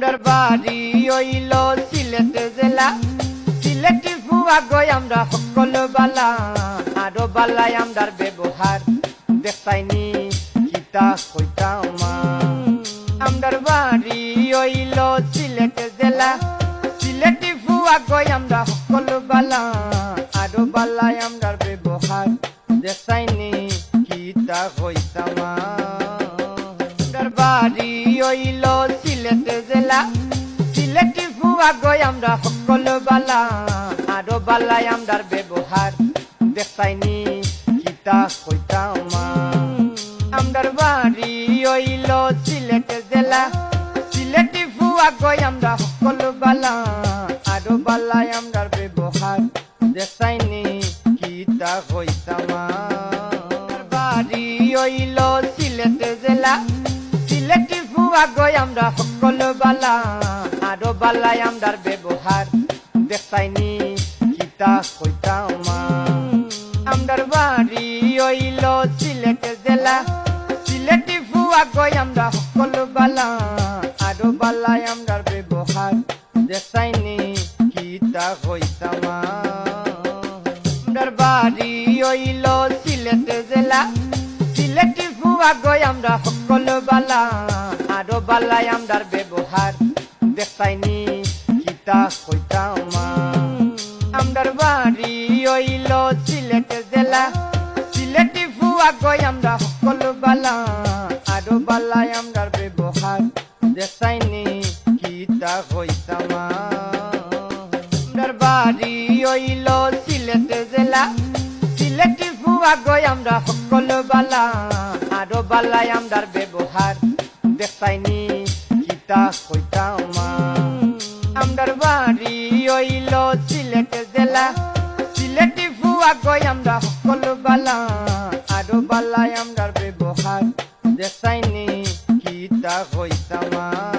আমরার বাড়ি হইল সিলেট জেলা। সিলেটি ফুয়া গই আমরা সকল বালা, আরও বালাই আমরার ব্যবহার। দেখতাইনি কিতা কইতা মা। আমরার বাড়ি হইল সিলেট জেলা। সিলেটি ফুয়া গই আমরা সকল বালা, আরও বালাই আমরার ব্যবহার। দেখতাইনি কিতা আমরার বাড়ি হইল সিলেট জেলা সিলেটি ফুয়া গই আমরা সকল বালা, আরও বালাই আমরার ব্যবহার দেখতাইনি কিতা কইতা মা আমরার বাড়ি হইল সিলেট জেলা সিলেটি ফুয়া গই আমরা সকল বালা, আরও বালাই আমরার ব্যবহার দেখতাইনি কিতা কইতা মা বাড়ি হইল সিলেট জেলা সিলেটি ফুয়া আমরা সকল বালা, আরও বালাই আমরার ব্যবহার। দেখতাইনি কিতা কইতা মা। আমরার বাড়ি হইল সিলেট জেলা। সিলেটি ফুয়া আমরা সকল বালা, আরও বালাই আমরার ব্যবহার। দেখতাইনি কিতা কইতা মা। আমরার বাড়ি হইল সিলেট জেলা। সিলেটি ফুয়া আমরা সকল বালা আরও বালাই আমরার ব্যবহার দেখতাইনি কিতা কইতা মা। আমরার বাড়ি হইল সিলেট জেলা, সিলেটি ফুয়া গই আমরা সকল বালা আরও বালাই আমরার ব্যবহার দেখতাইনি কিতা কইতা মা। আমরার বাড়ি হইল সিলেট জেলা, সিলেটি ফুয়া গই আমরা সকল বালা আরও বালাই আমরার ব্যবহার দেখতাইনি কিতা কইতাও মা। আমরার বাড়ি হইল সিলেট জেলা। সিলেটি ফুয়া গই আমরা সকল বালা। আরও বালাই আমরার ব্যবহার দেখতাইনি কিতা কইতা মা।